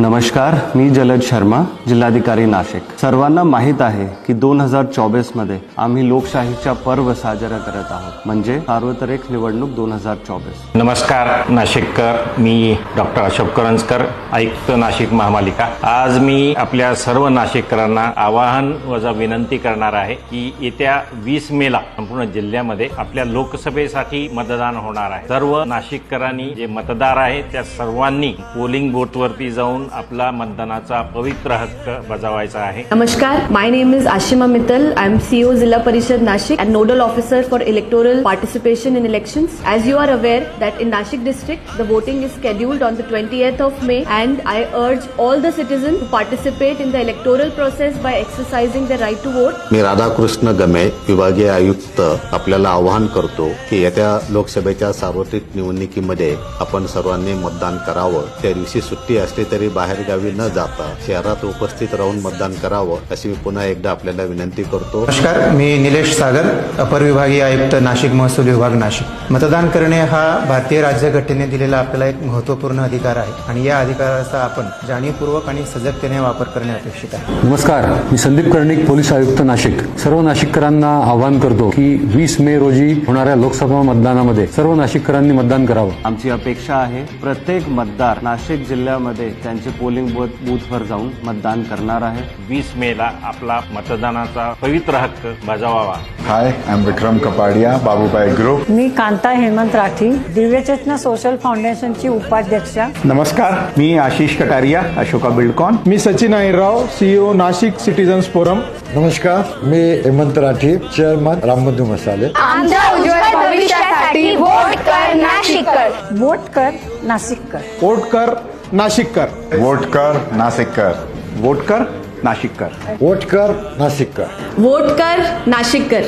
नमस्कार मी जलद शर्मा जिल्हाधिकारी नाशिक. सर्वांना माहीत आहे की दोन हजार चोवीसमध्ये आम्ही लोकशाहीचा पर्व साजरा करत आहोत. म्हणजे सार्वत्रिक निवडणूक दोन हजार चोवीस नमस्कार नाशिककर. मी डॉक्टर अशोक करंजकर आयुक्त नाशिक महापालिका. आज मी आपल्या सर्व नाशिककरांना आवाहन वजा विनंती करणार आहे की येत्या वीस मेला संपूर्ण जिल्ह्यामध्ये आपल्या लोकसभेसाठी मतदान होणार आहे. सर्व नाशिककरांनी जे मतदार आहेत त्या सर्वांनी पोलिंग बूथवरती जाऊन म्हणून आपला मतदानाचा पवित्र हक्क बजावायचा आहे. नमस्कार my name is Ashima Mittal I am CO Zilla Parishad Nashik and nodal officer for electoral participation in election as you are aware that in Nashik district the voting is scheduled on the twenty eighth of May and I urge all the citizen to participate in the electoral process by exercising the right to vote मी राधाकृष्ण गमे विभागीय आयुक्त आपल्याला आवाहन करतो की येत्या लोकसभेच्या सार्वत्रिक निवडणुकीमध्ये आपण सर्वांनी मतदान करावं. त्या दिवशी सुट्टी असली तरी बाहेर गावी न जाता शहरात उपस्थित राहून मतदान करावं अशी मी पुन्हा एकदा आपल्याला विनंती करतो. नमस्कार मी निलेश सागर अपर विभागीय आयुक्त नाशिक महसूल विभाग नाशिक. मतदान करणे हा भारतीय राज्यघटनेने दिलेला आपल्याला एक महत्त्वपूर्ण अधिकार आहे आणि या अधिकाराचा आपण जाणीवपूर्वक आणि सजगतेने वापर करणे अपेक्षित आहे. नमस्कार मी संदीप कर्णिक पोलीस आयुक्त नाशिक. सर्व नाशिककरांना आवाहन करतो की वीस मे रोजी होणाऱ्या लोकसभा मतदानामध्ये सर्व नाशिककरांनी मतदान करावं. आमची अपेक्षा आहे प्रत्येक मतदार नाशिक जिल्ह्यामध्ये त्यांचे पोलिंग बूथ बूथवर जाऊन मतदान करणार आहे. वीस मेला आपला मतदानाचा पवित्र हक्क बजावावा. Hi I am Vikram Kapadia Babubai group me Kanta Hemant Rathi Divyachetana social फाउंडेशनची उपाध्यक्षा. नमस्कार मी आशिष कटारिया अशोका बिल्डकॉन. मी Sachin Ahirrao CEO Nashik citizens forum नमस्कार मी हेमंत राठी चेअरमन रामबंधू मसाले. आमच्या उज्ज्वल भविष्यासाठी वोट कर नाशिककर. वोट कर नाशिक कर वोट कर नाशिककर. वोट कर नाशिककर. वोट कर नाशिककर. वोट कर नाशिककर. Vote kar Nashikkar.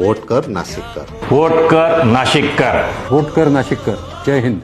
वोट कर नाशिककर. वोट कर नाशिककर. वोट कर नाशिककर. जय हिंद.